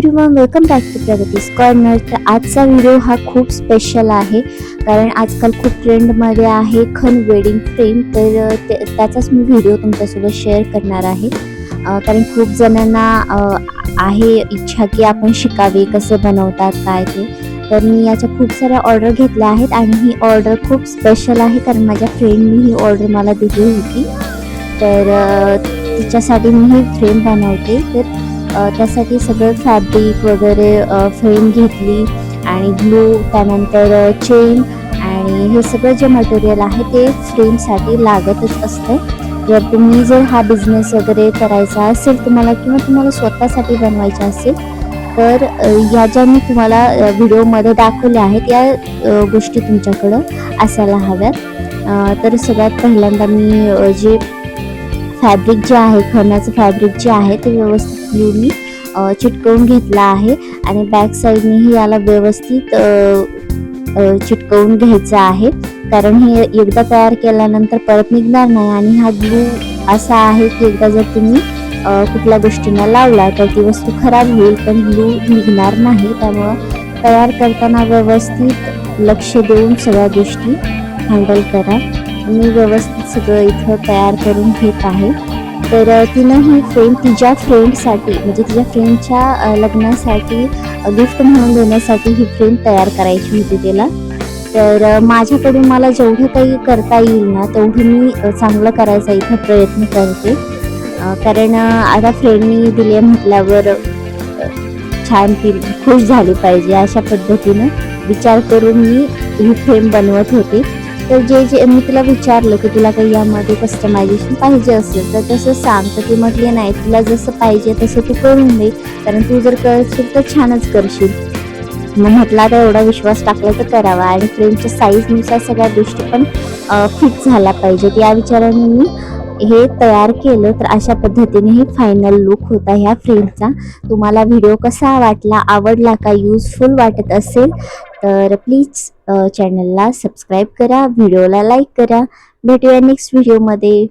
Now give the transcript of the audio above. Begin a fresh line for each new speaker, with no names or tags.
Welcome back to प्रगतीस corner तर आजचा व्हिडिओ हा खूप स्पेशल आहे. कारण आजकाल खूप ट्रेंडमध्ये आहे खन वेडिंग फ्रेम तर ते- त्याचाच मी व्हिडिओ तुमच्यासोबत शेअर करणार आहे. कारण खूप जणांना आहे इच्छा की आपण शिकावे कसं बनवतात काय ते. तर मी याच्या खूप साऱ्या ऑर्डर घेतल्या आहेत आणि ही ऑर्डर खूप स्पेशल आहे कारण माझ्या फ्रेंडनी ही ऑर्डर मला दिली होती. तर तिच्यासाठी मी ही फ्रेम बनवते. तर त्यासाठी सगळं फॅब्रिक वगैरे फ्रेम घेतली आणि ग्लू त्यानंतर चेन आणि हे सगळं जे मटेरियल आहे ते फ्रेमसाठी लागतच असतं जर तुम्ही जर हा बिझनेस वगैरे करायचा असेल तुम्हाला किंवा तुम्हाला स्वतःसाठी बनवायचा असेल तर या ज्या मी तुम्हाला व्हिडिओमध्ये दाखवल्या आहेत या गोष्टी तुमच्याकडं असायला हव्यात. तर सगळ्यात पहिल्यांदा मी जे फॅब्रिक जे आहे खणाचं फॅब्रिक जे आहे ते व्यवस्थित मी चिटकवून घेतलं आहे. आणि बॅक साईडनेही याला व्यवस्थित चिटकवून घ्यायचं आहे. कारण हे एकदा तयार केल्यानंतर परत निघणार नाही. आणि हा ग्लू असा आहे की एकदा जर तुम्ही कुठल्या गोष्टींना लावला तर ती वस्तू खराब होईल. पण ग्लू निघणार नाही. त्यामुळं तयार करताना व्यवस्थित लक्ष देऊन सगळ्या गोष्टी हँडल करा. मी व्यवस्थित सगळं इथं तयार करून घेत आहे. तर तिनं ही फ्रेम तिच्या फ्रेंडसाठी म्हणजे तिच्या फ्रेंडच्या लग्नासाठी गिफ्ट म्हणून देण्यासाठी ही फ्रेम तयार करायची होती तिला. तर माझ्याकडून मला जेवढं काही करता येईल ना तेवढं मी चांगलं करायचा इथं प्रयत्न करते. कारण आता फ्रेंडनी दिले म्हटल्यावर छान ती खुश झाली पाहिजे अशा पद्धतीनं. विचार करून मी ही फ्रेम बनवत होते. तर जे जे मी तिला विचारलं की तुला काही यामध्ये कस्टमायझेशन पाहिजे असेल तर तसं सांग. तर ती म्हटली नाही तुला जसं पाहिजे तसं तू करून दे कारण तू जर करशील तर छानच करशील. मग म्हटलं आता एवढा विश्वास टाकला तर करावा. आणि फ्रेमच्या साईजनुसार सगळ्या गोष्टी पण फिट झाल्या पाहिजेत. या विचाराने मी हे तयार केलं. तर अशा पद्धतीने हे फायनल लुक होता ह्या फ्रेमचा. तुम्हाला व्हिडिओ कसा वाटला आवडला का यूजफुल वाटत असेल तर प्लीज चॅनलला सबस्क्राईब करा व्हिडिओला लाईक करा. भेटूया नेक्स्ट व्हिडिओमध्ये